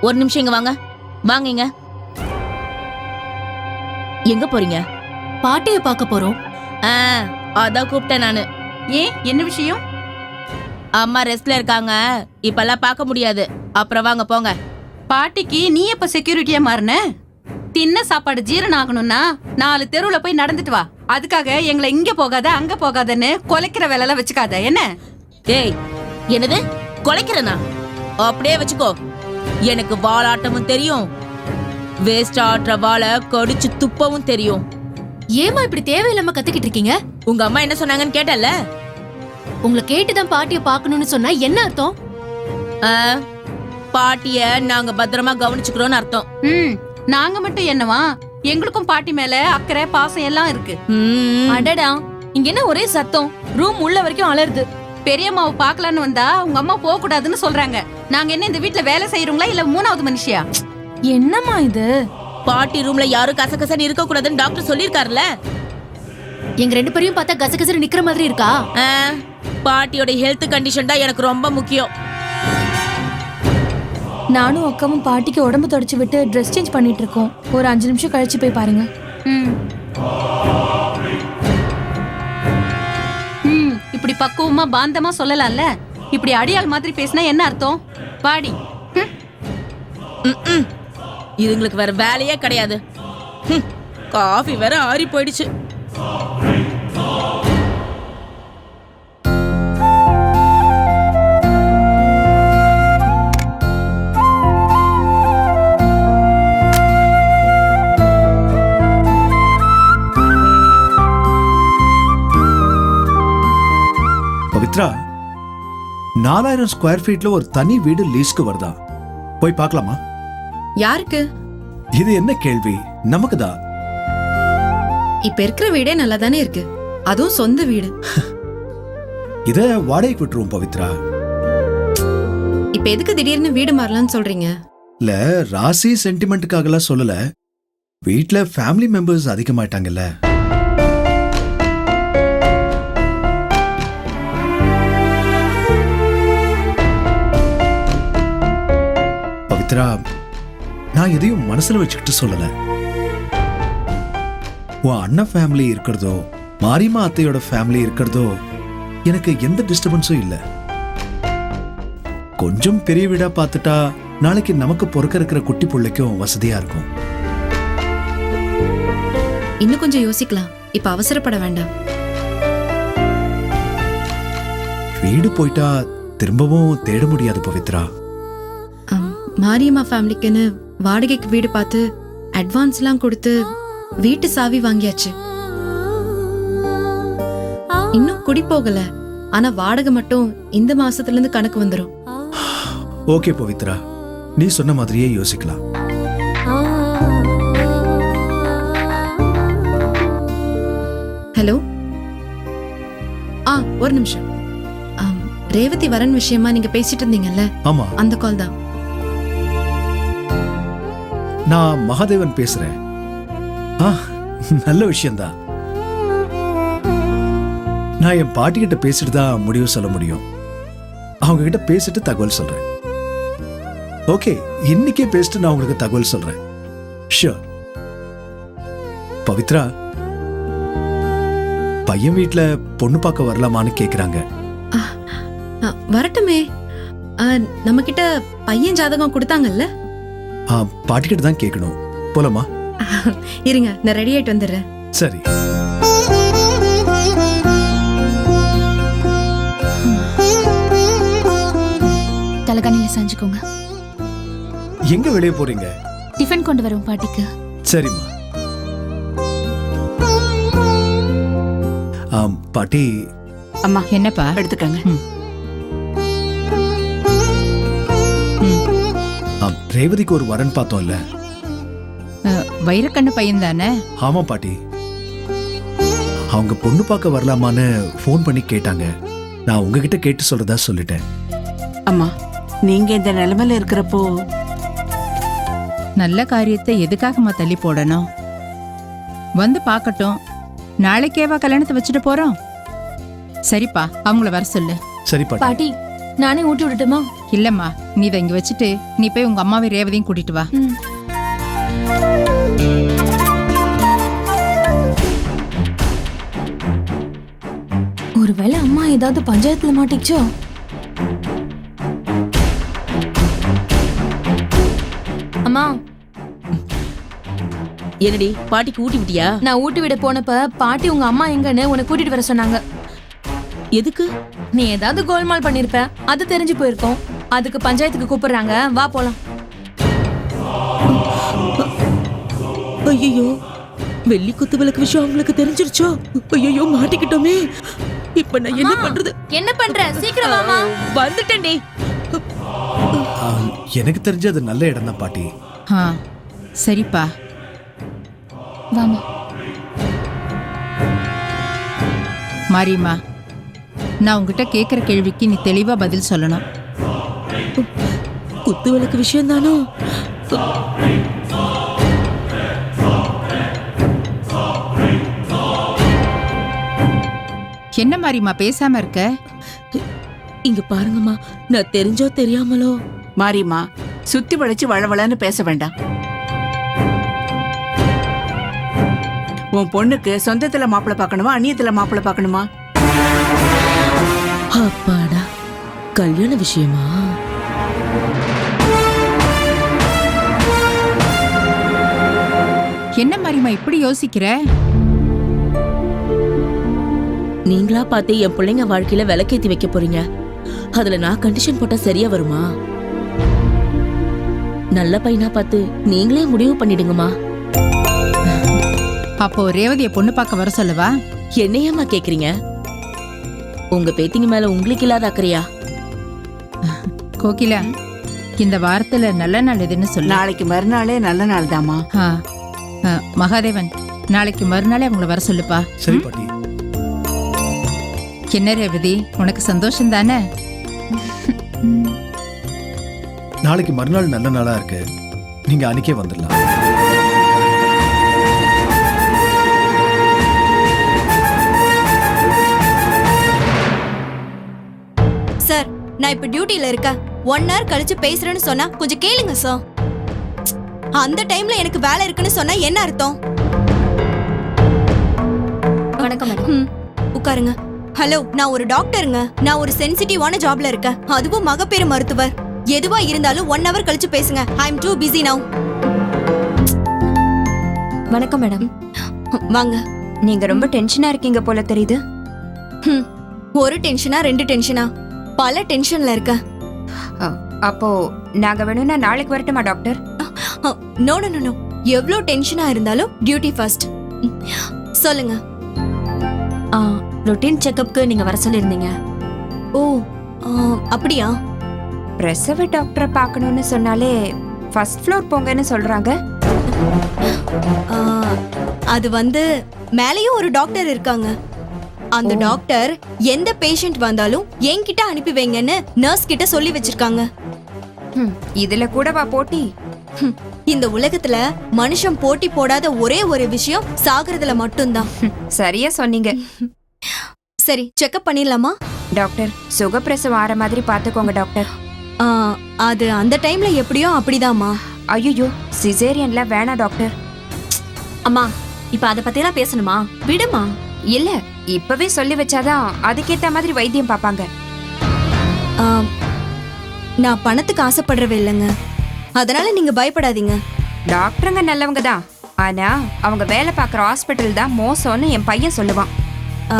ஒரு நிமிஷம் இங்க வாங்க. வாங்க எங்க போறீங்க? பாட்டிய பார்க்க போறோம். ஆ அதான் கூப்பிட்டேன் நானு. ஏன்? என்ன விஷயம்? அம்மா ரெஸ்ட்ல இருக்காங்க. இப்பெல்லாம் பார்க்க முடியாது. அப்புறம் வாங்க போங்க. பாட்டிக்கு நீ எப்ப செக்யூரிட்டியா மாறின? தின்ன சாப்பாடு ஜீரணம் ஆகணும்னா நாலு தெருவுல போய் நடந்துட்டு வா. அதுக்காக எங்களை இங்க போகாத அங்க போகாதன்னு கொலைக்கிற வேலைலாம் வச்சுக்காத. என்ன? ஏய் என்னது? கொலைக்கிறனா? அப்படியே வச்சுக்கோ. எனக்கு வாலாட்டமும் தெரியும். வேஸ்ட் ஆட்டுற வாழை கடிச்சு துப்பவும் தெரியும். ஏமா இப்படி தேவையில்லாம கத்திக்கிட்டு இருக்கீங்க? உங்க அம்மா என்ன சொன்னாங்கன்னு கேட்டல? உங்களை கேட்டுதான் பாட்டிய பார்க்கணும்னு சொன்னா என்ன அர்த்தம்? பாட்டிய நாங்க பத்திரமா கவனிச்சுக்கிறோம்னு அர்த்தம். ம் நாங்க மட்டும் என்னவா? எங்களுக்கும் பாட்டி மேல அக்கறை பாசம் எல்லாம் இருக்கு. ம். அடடா இங்க என்ன ஒரே சத்தம்? ரூம் உள்ள வரைக்கும் அலருது பெரியம்மாவை பார்க்கலான்னு வந்தா உங்க அம்மா போக கூடாதுன்னு சொல்றாங்க. நாங்க என்ன இந்த வீட்ல வேலை செய்யறோங்களா இல்ல மூணாவது மனுஷியா? என்னம்மா இது? பாட்டி ரூம்ல யாரும் கசகசன்னு இருக்க கூடாதுன்னு டாக்டர் சொல்லிருக்காருல்ல எங்க ரெண்டு பேரையும் பார்த்தா கசகசன்னு நிக்கிற மாதிரி இருக்கா? பாட்டியோட ஹெல்த் கண்டிஷன் தான் எனக்கு ரொம்ப முக்கியம். நானும் அக்காவும் பாட்டிக்கு உடம்பு தொடச்சு விட்டு ட்ரெஸ் சேஞ்ச் பண்ணிட்டு இருக்கோம். ஒரு அஞ்சு நிமிஷம் கழிச்சு போய் பாருங்க. ம். இப்படி பக்குவமா பாந்தமா சொல்லலாம்ல? இப்படி அடியாள் மாதிரி பேசினா என்ன அர்த்தம்? பாடி இதுங்களுக்கு வேற வேலையே கிடையாது. காஃபி வேற ஆறி போயிடுச்சு. நாலாயிரம் ஸ்கொயர் ஃபீட்ல ஒரு தனி வீடு லீஸ்க்கு வருதா? போய் பார்க்கலாமா? யாருக்கு? இது என்ன கேள்வி? நமக்கு தான் இப்ப இருக்கிற வீடே நல்லா தானே இருக்கு. அதுவும் சொந்த வீடு. இத வாடகைக்கு விட்டுருவோம் பவித்ரா. இப்ப எதுக்கு திடீர்னு வீடு மாறலாம்னு சொல்றீங்க? இல்ல ராசி சென்டிமெண்ட்டுக்காகலாம் சொல்லல. வீட்ல ஃபேமிலி மெம்பர்ஸ் அதிகமாயிட்டாங்கல்ல. எதையும் மனசுல வச்சுக்கிட்டு சொல்லல. உன் அண்ணன் ஃபேமிலி இருக்கிறதோ மாரிமா அத்தையோட ஃபேமிலி இருக்கிறதோ எனக்கு எந்த டிஸ்டர்பன்ஸும் இல்லை. கொஞ்சம் பெரிய வீடா பார்த்துட்டா நாளைக்கு நமக்கு பொறுக்க இருக்கிற குட்டி பிள்ளைக்கும் வசதியா இருக்கும். இன்னும் கொஞ்சம் யோசிக்கலாம். இப்ப அவசரப்பட வேண்டாம். வீடு போயிட்டா திரும்பவும் தேட முடியாது பவித்ரா. மாரியம்மா ஃபேமிலிக்குன்னு வாடகைக்கு வீடு பார்த்து அட்வான்ஸ்லாம் கொடுத்து வீட்டு சாவி வாங்கியாச்சு. இன்னும் குடி போகல. ஆனா வாடகை மட்டும் இந்த மாசத்துல இருந்து கணக்கு வந்துரும். ஓகே பவித்ரா. நீ சொன்ன மாதிரியே யோசிக்கலாம். ஹலோ? ஆ ஒரு நிமிஷம். ரேவதி வரன் விஷயமா நீங்க பேசிட்டு இருந்தீங்கல்ல? ஆமா. அந்த கால் தான். நான் மகாதேவன் பேசுறேன். ஆ நல்ல விஷயம்தான். நான் என் பாட்டி கிட்ட பேசிட்டு தான் முடிவு சொல்ல முடியும். அவங்க கிட்ட பேசிட்டு தகவல் சொல்றேன். ஓகே இன்னைக்கே பேசிட்டு நான் உங்களுக்கு தகவல் சொல்றேன். ஷியோர் பவித்ரா பையன் வீட்ல பொண்ணு பார்க்க வரலாமான்னு கேக்குறாங்க. ஆ, வரட்டுமே. நம்ம கிட்ட பையன் ஜாதகம் கொடுத்தாங்கல்ல? ஆ, பாட்டி கிட்ட தான் கேட்கணும் போலாமா? இருங்க நான் ரெடி ஆயிட்டு வந்துடுறேன். சரி. தலைகணில செஞ்சுக்கோங்க. எங்க வெளியே போறீங்க? டிஃபன் கொண்டு வரும் பாட்டிக்கு. சரிம்மா. ஆம், பாட்டி. அம்மா என்னப்பா? எடுத்துக்கங்க. ரேவதிக்கு ஒரு வரன் பார்த்தோம்ல. வைரக்கண்ணு பையன் தானே? ஆமா பாட்டி. அவங்க பொண்ணு பார்க்க வரலாமான்னு ஃபோன் பண்ணி கேட்டாங்க. நான் உங்ககிட்ட கேட்டு சொல்றதா சொல்லிட்டேன். அம்மா நீங்க இந்த நிலைமையில இருக்கிறப்போ நல்ல காரியத்தை எதுக்காகம்மா தள்ளி போடணும்? வந்து பார்க்கட்டும். நாளைக்கேவா கல்யாணத்தை வச்சுட்டு போறோம்? சரிப்பா அவங்கள வர சொல்லு. சரி பாட்டி. பாட்டி நானே ஊட்டி விடட்டுமா? இல்லம்மா நீ இதை இங்க வச்சுட்டு நீ போய் உங்க அம்மாவை ரேவதியும் கூட்டிட்டு வா. ஒருவேளை அம்மா ஏதாவது பஞ்சாயத்துல மாட்டிச்சோ அம்மா. என்னடி பாட்டிக்கு ஊட்டி விட்டியா? நான் ஊட்டி விட போனப்ப பாட்டி உங்க அம்மா எங்கன்னு உன்னை கூட்டிட்டு வர சொன்னாங்க. எதுக்கு? நீ ஏதாவது கோல்மால் பண்ணிருப்ப அது தெரிஞ்சு போயிருக்கோம். அதுக்கு பஞ்சாயத்துக்கு கூப்பிடுறாங்க. வா போலாம். ஐயோ வெள்ளி குத்து விளக்கு விஷயம் அவங்களுக்கு தெரிஞ்சிருச்சோ? ஐயோ மாட்டிக்கிட்டோமே. இப்ப நான் என்ன பண்றது? என்ன பண்ற? சீக்கிரம் வாமா. வந்துட்டேன்டி எனக்கு தெரிஞ்ச அது நல்ல இடம் தான் பாட்டி. ஆ சரிப்பா. வாமா. மாரியம்மா நான் உங்ககிட்ட கேட்குற கேள்விக்கு நீ தெளிவா பதில் சொல்லணும். குத்து விளக்கு விஷயம் தானோ என்ன மாரியம்மா பேசாம இருக்க இங்க பாருங்கம்மா நான் தெரிஞ்சோ தெரியாமலோ மாரியம்மா சுத்தி வளைச்சு வளவளன்னு பேச வேண்டாம் உன் பொண்ணுக்கு சொந்தத்துல மாப்பிள்ளை பார்க்கணுமா அந்நியத்துல மாப்பிள்ளை பார்க்கணுமா அப்பாடா கல்யாண விஷயமா என்ன மாரியம்மா இப்படி யோசிக்கிற? நீங்களா பார்த்து என் பிள்ளைங்க வாழ்க்கையில விளக்கேத்தி வைக்க போறீங்க. அதுல நான் கண்டிஷன் போட்டா சரியா வருமா? நல்ல பையனா பார்த்து நீங்களே முடிவு பண்ணிடுங்கம்மா. அப்போ ரேவதியை பொண்ணு பார்க்க வர சொல்லவா? என்னையம்மா கேக்குறீங்க? உங்க பேத்திங்க மேல உங்களுக்கு இல்லாத அக்கறையா? கோகிலா இந்த வாரத்துல நல்ல நாள் எதுன்னு சொல்லு. நாளைக்கு மறுநாளே நல்ல நாள் தாமா மகாதேவன் நாளைக்கு மறுநாளே அவங்கள வர சொல்லுப்பா. சரி பாட்டி. என்ன ரேவதி உனக்கு சந்தோஷம் தானே நாளைக்கு மறுநாள் நல்ல நாளா இருக்கு. நீங்க அன்னைக்கே வந்துடலாம். சார் நான் இப்ப டியூட்டில இருக்கேன். ஒன் ஹவர் கழிச்சு பேசுறேன்னு சொன்னா கொஞ்சம் கேளுங்க சார் அந்த டைம்ல எனக்கு வேலை இருக்குன்னு சொன்னா என்ன அர்த்தம்? வணக்கம் மேடம். உட்காருங்க. ஹலோ நான் ஒரு டாக்டருங்க. நான் ஒரு சென்சிட்டிவான ஜாப்ல இருக்கேன். அதுவும் மகப்பேறு மருத்துவர். எதுவா இருந்தாலும் ஒன் ஹவர் கழிச்சு பேசுங்க. I am too busy now வணக்கம் மேடம். வாங்க. நீங்க ரொம்ப டென்ஷனா இருக்கீங்க போல தெரியுது. ஒரு டென்ஷனா ரெண்டு டென்ஷனா? பல டென்ஷன்ல இருக்கேன். அப்போ நாங்க வேணும்னா நாளைக்கு வரட்டுமா டாக்டர்? நோ நோ நோ எவ்வளோ டென்ஷனா இருந்தாலும் டியூட்டி ஃபர்ஸ்ட் சொல்லுங்க. ரொட்டீன் செக்கப்க்கு நீங்க வர சொல்லியிருந்தீங்க. ஓ ஆ, அப்படியா? பிரசவ டாக்டரை பார்க்கணும்னு சொன்னாலே ஃபர்ஸ்ட் ஃப்ளோர் போங்கன்னு சொல்றாங்க. ஆ, அது வந்து மேலேயும் ஒரு டாக்டர் இருக்காங்க. அந்த டாக்டர் எந்த பேஷண்ட் வந்தாலும் என்கிட்ட அனுப்பி வைங்கன்னு நர்ஸ் கிட்ட சொல்லி வச்சிருக்காங்க. ஹம், இதுல கூடவா போட்டி? ஹம், இந்த உலகத்துல மனுஷன் போட்டி போடாத ஒரே ஒரு விஷயம் சாகுறதுல மட்டும்தான். சரியா சொன்னீங்க. சரி செக்அப் பண்ணிடலாமா? டாக்டர் சுகப்பிரசவம் ஆற மாதிரி பாத்துக்கோங்க டாக்டர். அது அந்த டைம்ல எப்படியோ அப்படிதாம்மா. ஐயோ சிசேரியன்ல வேணாம் டாக்டர். அம்மா இப்ப அத பத்தி எல்லாம் பேசணுமா? விடுமா? இல்ல இப்பவே சொல்லி வச்சாதான் அதுக்கேத்த மாதிரி வைத்தியம் பார்ப்பாங்க ஆ, நான் பணத்துக்கு ஆசைப்படுறவே இல்லைங்க. அதனால நீங்க பயப்படாதீங்க. டாக்டருங்க நல்லவங்க தான் ஆனா அவங்க வேலை பார்க்குற ஹாஸ்பிட்டல் தான் மோசம்னு என் பையன் சொல்லுவான். ஆ,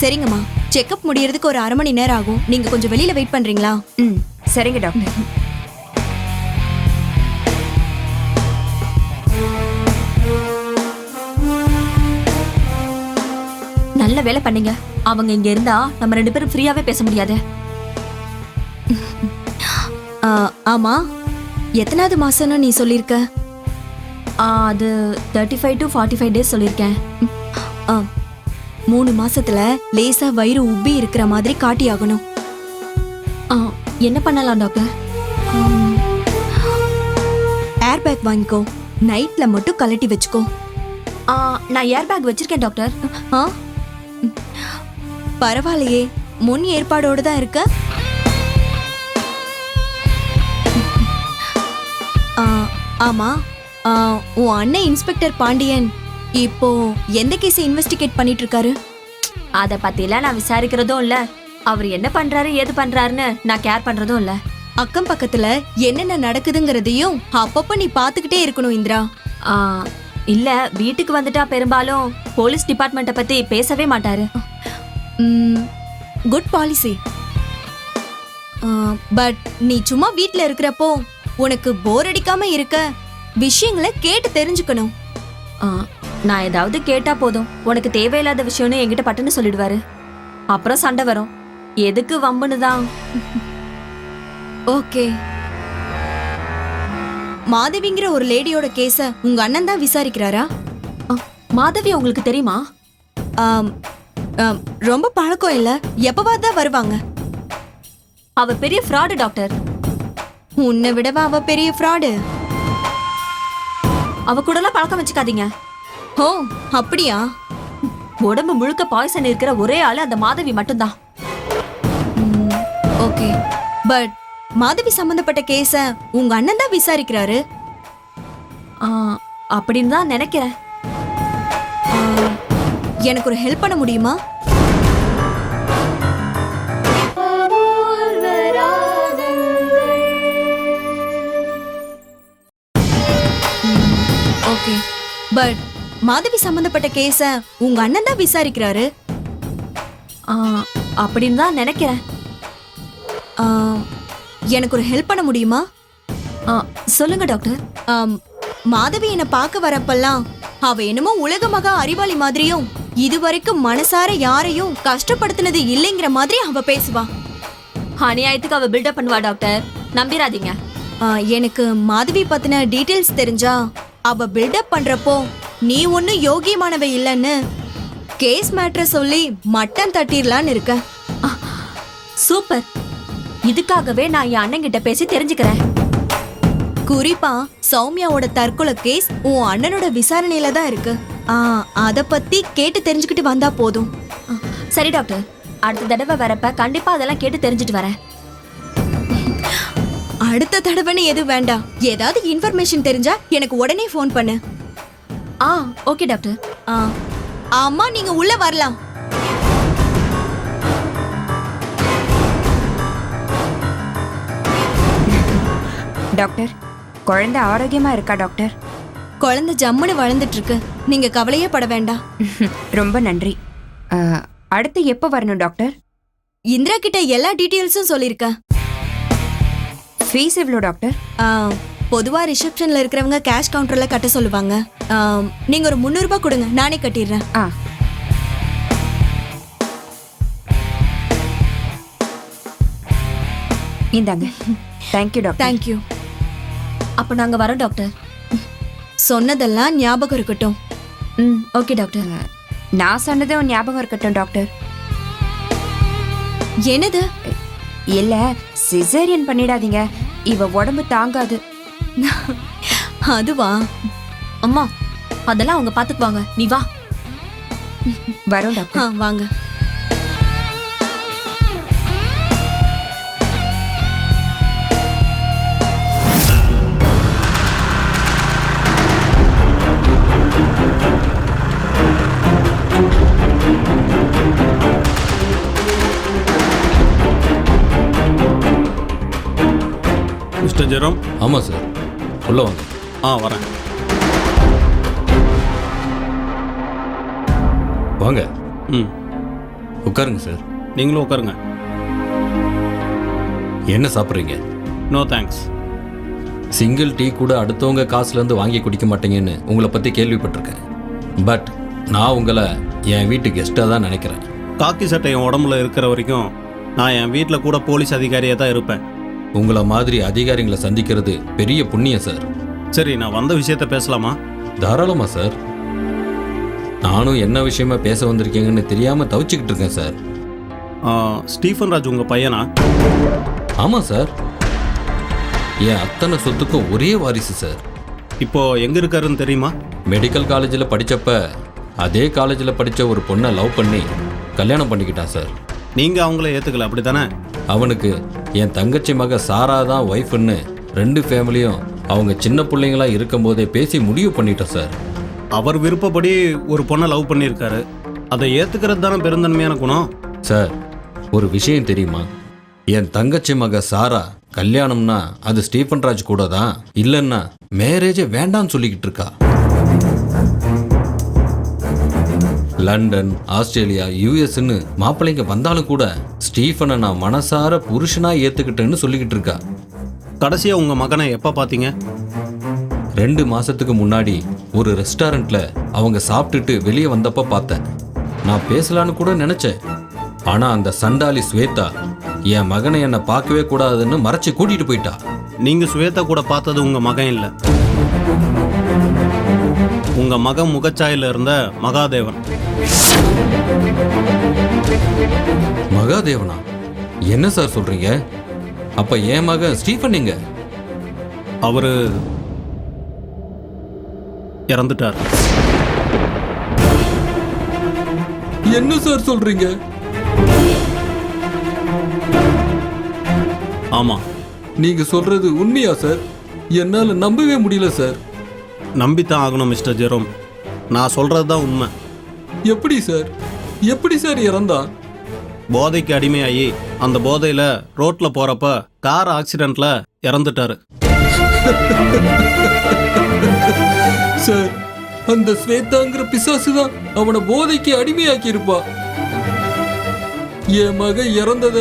சரிங்கம்மா. செக்கப் முடியறதுக்கு ஒரு அரை மணி நேரம் ஆகும். நீங்க கொஞ்சம் வெளியில வெயிட் பண்றீங்களா? ம் சரிங்க டாக்டர். நல்ல வேலை பண்ணீங்க. அவங்க இங்க இருந்தா நம்ம ரெண்டு பேரும் ஃப்ரீயாவே பேச முடியாது. ஆமா. எத்தனாவது மாசம்னு நீ சொல்லியிருக்க அது thirty five to forty five days சொல்லியிருக்கேன் ஆ, மூணு மாசத்துல லேசா வயிறு உப்பி இருக்கிற மாதிரி காட்டி ஆகணும் ஆ, என்ன பண்ணலாம் டாக்டர்? ஏர் பேக் வாங்கிக்கோ. நைட்ல மட்டும் கலட்டி வச்சுக்கோ. நான் ஏர் பேக் வச்சிருக்கேன் டாக்டர். ஆ? பரவாயில்லையே. முன் ஏற்பாடோடு தான் இருக்க? ஆமா உன் அண்ணன் இன்ஸ்பெக்டர் பாண்டியன் இப்போ எந்த கேஸை இன்வெஸ்டிகேட் பண்ணிட்டு இருக்காரு அத பத்திலாம் நான் விசாரிக்கிறதும் இல்ல. அவர் என்ன பண்றாரு ஏது பண்றாருன்னு நான் கேர் பண்றதும் இல்ல. அக்கம் பக்கத்துல என்னென்ன நடக்குதுங்கிறதையும் அப்பப்ப நீ பாத்துக்கிட்டே இருக்கணும் இந்திரா. இல்ல வீட்டுக்கு வந்துட்டா பெரும்பாலும் போலீஸ் டிபார்ட்மெண்ட்ட பத்தி பேசவே மாட்டாரு. குட் பாலிசி பட் நீ சும்மா வீட்ல இருக்கிறப்போ உனக்கு போர் அடிக்காம இருக்க. விஷயங்களை கேட்டு தெரிஞ்சுக்கணும். ஆ, நான் ஏதாவது கேட்டா போதும். உனக்கு தேவையில்லாத விஷயம்னு என்கிட்ட பட்டுன்னு சொல்லிடுவாரு. அப்புறம் சண்டை வரும். எதுக்கு வம்புன்னு தான். ஓகே. மாதவிங்கிற ஒரு லேடியோட கேஸ உங்க அண்ணன் தான் விசாரிக்கிறாரா? மாதவி உங்களுக்கு தெரியுமா? ஆம், ஆம், ரொம்ப பழக்கம் இல்ல. எப்பவாது தான் வருவாங்க? அவ பெரிய ஃப்ராடு டாக்டர் உன்னை விடவா அவ பெரிய ஃப்ராடு அவ கூடலாம் பழக்கம் வச்சுக்காதீங்க. ஓ அப்படியா? உடம்பு முழுக்க பாய்சன் இருக்கிற ஒரே ஆளு அந்த மாதவி மட்டும்தான். ஓகே பட் மாதவி சம்பந்தப்பட்ட கேஸ உங்க அண்ணன் தான் விசாரிக்கிறாரு? அப்படின்னு தான் நினைக்கிறேன். எனக்கு ஒரு ஹெல்ப் பண்ண முடியுமா? ஓகே. பட் மாதவி சம்பந்தப்பட்ட கேஸ உங்க அண்ணன் தான் விசாரிக்கிறாரு. அப்படின்னு தான் நினைக்கிறேன். எனக்கு ஒரு ஹெல்ப் பண்ண முடியுமா? ஆ, சொல்லுங்க டாக்டர் மாதவி என்னை பார்க்க வரப்பெல்லாம் அவ என்னமோ உலக மகா அறிவாளி மாதிரியும் இதுவரைக்கும் மனசார யாரையும் கஷ்டப்படுத்தினது இல்லைங்கிற மாதிரி அவ பேசுவா. அநியாயத்துக்கு அவ பில்டப் பண்ணுவா டாக்டர் நம்பிராதீங்க. எனக்கு மாதவி பத்தின டீடைல்ஸ் தெரிஞ்சா அவ பில்டப் பண்றப்போ நீ ஒன்னும் யோகியமானவ இல்லைன்னு கேஸ் மேட்ரை சொல்லி மட்டன் தட்டிடலான்னு இருக்க. சூப்பர். இதுக்காகவே நான் என் அண்ணன் கிட்ட பேசி தெரிஞ்சுக்கிறேன். குறிப்பா சௌமியாவோட தற்கொலை கேஸ் உன் அண்ணனோட விசாரணையில தான் இருக்கு. ஆ, அத பத்தி கேட்டு தெரிஞ்சுக்கிட்டு வந்தா போதும். சரி டாக்டர் அடுத்த தடவை வரப்ப கண்டிப்பா அதெல்லாம் கேட்டு தெரிஞ்சுட்டு வரேன். அடுத்த தடவைன்னு எதுவும் வேண்டாம். ஏதாவது இன்ஃபர்மேஷன் தெரிஞ்சா எனக்கு உடனே ஃபோன் பண்ணு. ஆ ஓகே டாக்டர் ஆ அம்மா நீங்க உள்ள வரலாம். டாக்டர் குழந்தை ஆரோக்கியமா இருக்கா டாக்டர் குழந்தை ஜம்முன்னு வளர்ந்துட்டு இருக்கு நீங்க கவலையே பட வேண்டாம். ரொம்ப நன்றி. அடுத்து எப்போ வரணும் டாக்டர் இந்திரா கிட்ட எல்லா டீட்டெயில்ஸும் சொல்லியிருக்கேன். ஃபீஸ் எவ்வளோ டாக்டர் ஆ, பொதுவா ரிசப்ஷன்ல இருக்கிறவங்க கேஷ் கவுண்டர்ல கட்ட சொல்லுவாங்க. ஆ, நீங்க ஒரு முந்நூறு ரூபாய் கொடுங்க நானே கட்டிடுறேன். ஆ. இந்தாங்க. தேங்க்யூ டாக்டர் தேங்க்யூ அப்ப நாங்க வரோம் டாக்டர் சொன்னதெல்லாம் ஞாபகம் இருக்கட்டும். ம் ஓகே டாக்டர் நான் சொன்னதும் ஞாபகம் இருக்கட்டும் டாக்டர் என்னது? இல்ல சிசேரியன் பண்ணிடாதீங்க. இவ உடம்பு தாங்காது. அதுவா? அம்மா அதெல்லாம் அவங்க பாத்துக்குவாங்க. நீ வா. வரோம் டாக்டர். வாங்க. ஜெரோம். ஆமாம் சார். உள்ள வாங்க. ஆ வரேன். வாங்க. ம். உட்காருங்க சார். நீங்களும் உட்காருங்க. என்ன சாப்பிட்றீங்க? நோ தேங்க்ஸ் சிங்கிள் டீ கூட அடுத்தவங்க காசுலேருந்து வாங்கி குடிக்க மாட்டீங்கன்னு உங்களை பற்றி கேள்விப்பட்டிருக்கேன். பட் நான் உங்களை என் வீட்டு கெஸ்ட்டாக தான் நினைக்கிறேன். காக்கி சட்டை என் உடம்புல இருக்கிற வரைக்கும் நான் என் வீட்டில் கூட போலீஸ் அதிகாரியாக தான் இருப்பேன். உங்களை மாதிரி அதிகாரிங்களை சந்திக்கிறது பெரிய புண்ணியம் சார். சரி நான் வந்த விஷயத்த பேசலாமா? தாராளமாக சார். நானும் என்ன விஷயமா பேச வந்திருக்கீங்கன்னு தெரியாமல் தவிச்சுக்கிட்டு இருக்கேன் சார். ஸ்டீஃபன் ராஜ் உங்கள் பையனா? ஆமாம் சார். என் அத்தனை சொத்துக்கும் ஒரே வாரிசு சார். இப்போ எங்கே இருக்காருன்னு தெரியுமா? மெடிக்கல் காலேஜில் படித்தப்ப அதே காலேஜில் படித்த ஒரு பொண்ணை லவ் பண்ணி கல்யாணம் பண்ணிக்கிட்டான் சார். நீங்கள் அவங்கள ஏற்றுக்கல அப்படி தானே அவனுக்கு என் தங்கச்சி மக சாரா தான் ஒய்ஃப்னு ரெண்டு ஃபேமிலியும் அவங்க சின்ன பிள்ளைங்களா இருக்கும்போதே பேசி முடிவு பண்ணிட்டோம் சார் அவர் விருப்பப்படி ஒரு பொண்ணை லவ் பண்ணியிருக்காரு. அதை ஏத்துக்கிறது தானே பெருந்தன்மையான குணம்? சார் ஒரு விஷயம் தெரியுமா? என் தங்கச்சி மக சாரா கல்யாணம்னா அது ஸ்டீஃபன் ராஜ் கூட தான் இல்லைன்னா மேரேஜே வேண்டாம்னு சொல்லிக்கிட்டு இருக்கா. லண்டன் ஆஸ்திரேலியா யூஎஸ்ன்னு மாப்பிள்ளைங்க வந்தாலும் கூட ஸ்டீஃபனை நான் மனசார புருஷனா ஏத்துக்கிட்டேன்னு சொல்லிக்கிட்டு இருக்கா. கடைசியா உங்க மகனை எப்ப பாத்தீங்க? ரெண்டு மாசத்துக்கு முன்னாடி ஒரு ரெஸ்டாரண்ட்ல அவங்க சாப்பிட்டுட்டு வெளியே வந்தப்ப பார்த்தேன். நான் பேசலான்னு கூட நினைச்சேன். ஆனா அந்த சண்டாளி ஸ்வேதா என் மகனை என்னை பார்க்கவே கூடாதுன்னு மறைச்சு கூட்டிட்டு போயிட்டா. நீங்க சுவேதா கூட பார்த்தது உங்க மகன் இல்ல. உங்க மகன் முகச்சாயில இருந்த மகாதேவன். மகாதேவனா? என்ன சார் சொல்றீங்க? அப்ப என் மகன் ஸ்டீஃபன் எங்க? அவரு இறந்துட்டார். என்ன சார் சொல்றீங்க? ஆமா. நீங்க சொல்றது உண்மையா சார்? என்னால நம்பவே முடியல சார். நம்பித்தான் ஆகணும் மிஸ்டர் ஜெரோம். நான் சொல்றது தான் உண்மை. எப்படி சார் எப்படி சார் இறந்தான் போதைக்கு அடிமையாகி அந்த போதையில ரோட்ல போறப்ப கார் ஆக்சிடென்ட்ல இறந்துட்டாரு. சார் அந்த ஸ்வேதாங்கிற பிசாசு தான் அவனை போதைக்கு அடிமையாக்கி இருப்பா என் மகன் இறந்தத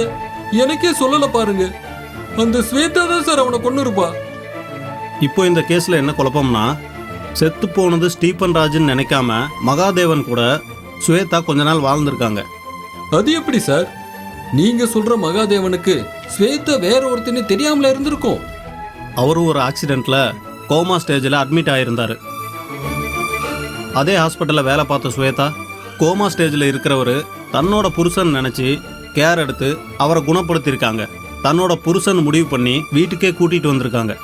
எனக்கே சொல்லல பாருங்க. அந்த ஸ்வேதா தான் சார் அவனை கொண்டு இருப்பா இப்போ இந்த கேஸ்ல என்ன குழப்பம்னா செத்து போனது ஸ்டீபன் ராஜ்னு நினைக்காம மகாதேவன் கூட சுவேதா கொஞ்ச நாள் வாழ்ந்திருக்காங்க. அது எப்படி சார்? நீங்க சொல்ற மகாதேவனுக்கு ஸ்வேதா வேற ஒருத்தனே தெரியாமல இருந்திருக்கும். அவரும் ஒரு ஆக்சிடென்ட்ல கோமா ஸ்டேஜில் அட்மிட் ஆயிருந்தாரு. அதே ஹாஸ்பிட்டலில் வேலை பார்த்த சுவேதா கோமா ஸ்டேஜில் இருக்கிறவர் தன்னோட புருஷன் நினச்சி கேர் எடுத்து அவரை குணப்படுத்தியிருக்காங்க. தன்னோட புருஷன் முடிவு பண்ணி வீட்டுக்கே கூட்டிட்டு வந்திருக்காங்க.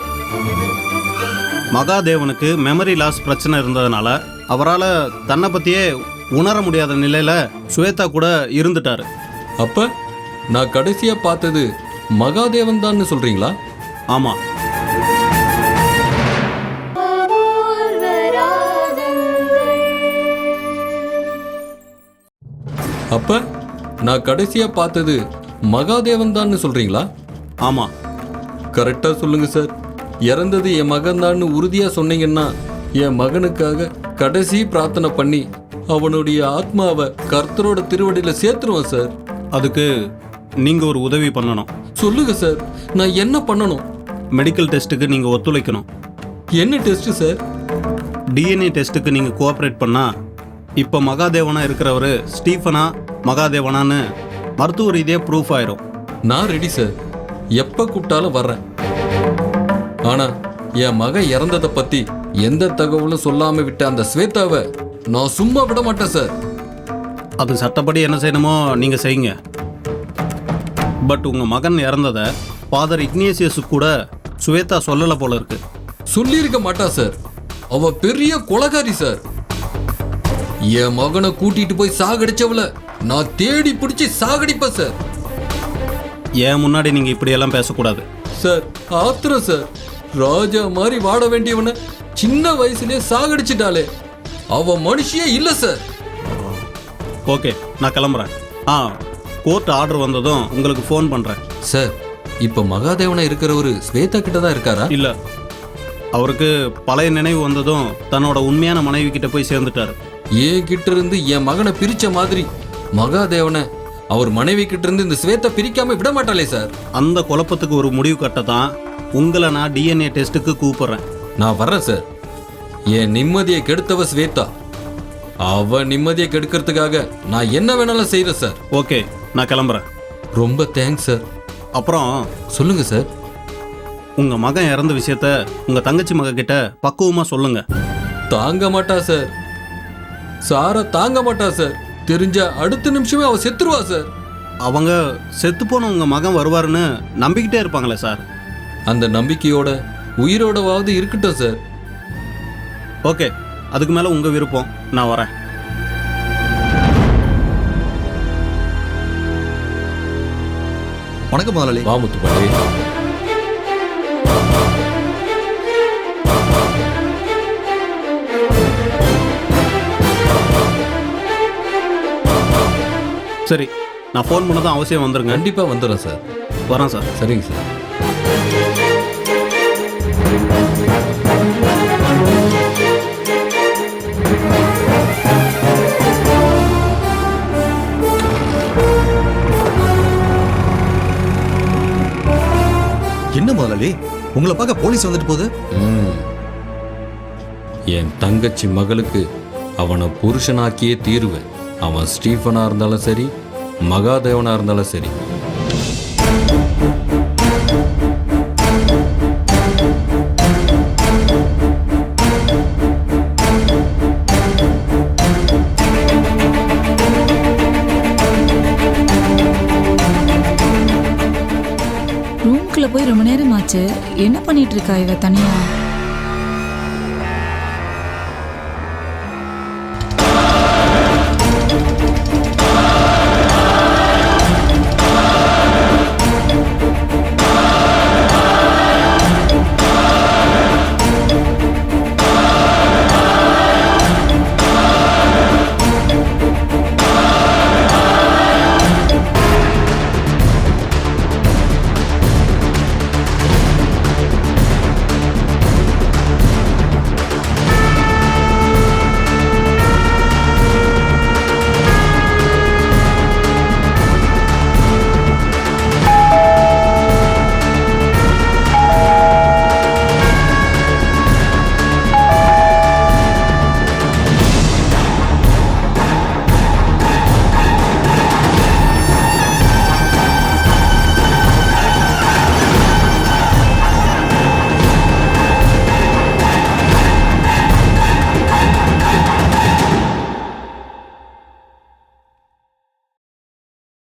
மகாதேவனுக்கு மெமரி லாஸ் பிரச்சனை இருந்ததுனால அவரால் தன்னை பற்றியே உணர முடியாத நிலையில் சுவேதா கூட இருந்துட்டாரு. அப்ப நான் கடைசியா பார்த்தது மகாதேவன் தான் சொல்றீங்களா? ஆமாம் அப்ப நான் கடைசியா பார்த்தது மகாதேவன் தான் சொல்றீங்களா? ஆமாம் கரெக்டா சொல்லுங்க சார். இறந்தது என் மகன் தான் உறுதியா சொன்னீங்கன்னா என் மகனுக்காக கடைசி பிரார்த்தனை பண்ணி அவனுடைய ஆத்மாவை கர்த்தரோட திருவடியில சேர்த்துருவேன் சார். அதுக்கு நீங்கள் ஒரு உதவி பண்ணணும். சொல்லுங்க சார். நான் என்ன பண்ணணும்? மெடிக்கல் டெஸ்ட்டுக்கு நீங்கள் ஒத்துழைக்கணும். என்ன டெஸ்ட் சார்? டிஎன்ஏ டெஸ்ட்டுக்கு நீங்கள் கோஆப்ரேட் பண்ணால் இப்போ மகாதேவனா இருக்கிறவர் ஸ்டீஃபனா மகாதேவனான்னு மருத்துவ ரீதியாக ப்ரூஃப் ஆயிரும். நான் ரெடி சார். எப்ப கூப்பிட்டாலும் வர்றேன். ஆனா என் மகன் இறந்ததை பத்தி எந்த தகவலும் சொல்லாம விட்ட அந்த ஸ்வேதாவை நான் சும்மா விட மாட்டேன் சார். அது சட்டப்படி என்ன செய்யணுமோ நீங்கள் செய்யுங்க. பட் உங்கள் மகன் இறந்ததை ஃபாதர் இக்னேசியஸு கூட சுவேதா சொல்லலை போல இருக்கு. சொல்லியிருக்க மாட்டா சார். அவ பெரிய கொலகாரி சார். என் மகனை கூட்டிட்டு போய் சாகடிச்சவள நான் தேடி பிடிச்சி சாகடிப்பேன் சார். ஏன் முன்னாடி நீங்கள் இப்படியெல்லாம் பேசக்கூடாது? சார் ஆத்திரம் சார். ராஜா மாதிரி வாட வேண்டியவனை சின்ன வயசுலயே சாகடிச்சிட்டாலே அவ மனுஷியே இல்ல சார் ஓகே நான் கிளம்புறேன். ஆ கோர்ட் ஆர்டர் வந்ததும் உங்களுக்கு ஃபோன் பண்ணுறேன் சார் இப்ப மகாதேவனா இருக்கிறவரு ஸ்வேதா கிட்ட தான் இருக்காரா? இல்லை. அவருக்கு பழைய நினைவு வந்ததும் தன்னோட உண்மையான மனைவி கிட்ட போய் சேர்ந்துட்டாரு. என் கிட்ட இருந்து என் மகனை பிரிச்ச மாதிரி மகாதேவனை அவர் மனைவி கிட்ட இருந்து இந்த ஸ்வேதா பிரிக்காம விட மாட்டாளே சார். அந்த குழப்பத்துக்கு ஒரு முடிவு கட்ட தான் உங்களை நான் டிஎன்ஏ டெஸ்ட்டுக்கு கூப்பிடுறேன். நான் வர்றேன் சார். என் நிம்மதியை கெடுத்தவ ஸ்வேதா அவ நிம்மதியை கெடுக்கிறதுக்காக நான் என்ன வேணாலும் செய்யறேன் சார். ஓகே நான் கிளம்புறேன். ரொம்ப தேங்க்ஸ் சார். அப்புறம்? சொல்லுங்க சார். உங்க மகன் இறந்த விஷயத்த உங்க தங்கச்சி மக கிட்ட பக்குவமா சொல்லுங்க. தாங்க மாட்டா சார். சாரா தாங்க மாட்டா சார். தெரிஞ்சா அடுத்த நிமிஷமே அவ செத்துருவா சார். அவங்க செத்து போன உங்க மகன் வருவாருன்னு நம்பிக்கிட்டே இருப்பாங்களே சார். அந்த நம்பிக்கையோட உயிரோடவாவது இருக்கட்டும் சார். ஓகே அதுக்கு மேல உங்க விருப்பம். நான் வரேன். வணக்கம் முதலாளி. வாமுத்து பாண்டி சரி நான் ஃபோன் பண்ணதும் அவசியம் வந்துருங்க. கண்டிப்பா வந்துடுறேன் சார். வரேன் சார். சரிங்க சார். என்ன முதலாளி? உங்களை பார்க்க போலீஸ் வந்துட்டு போகுது. ம். என் தங்கச்சி மகளுக்கு அவனை புருஷனாக்கியே தீருவேன். அவன் ஸ்டீஃபனாக இருந்தாலும் சரி மகாதேவனாக இருந்தாலும் சரி. ரூம்குள்ள போய் ரொம்ப நேரம் ஆச்சு என்ன பண்ணிட்டு இருக்கா இவ தனியா?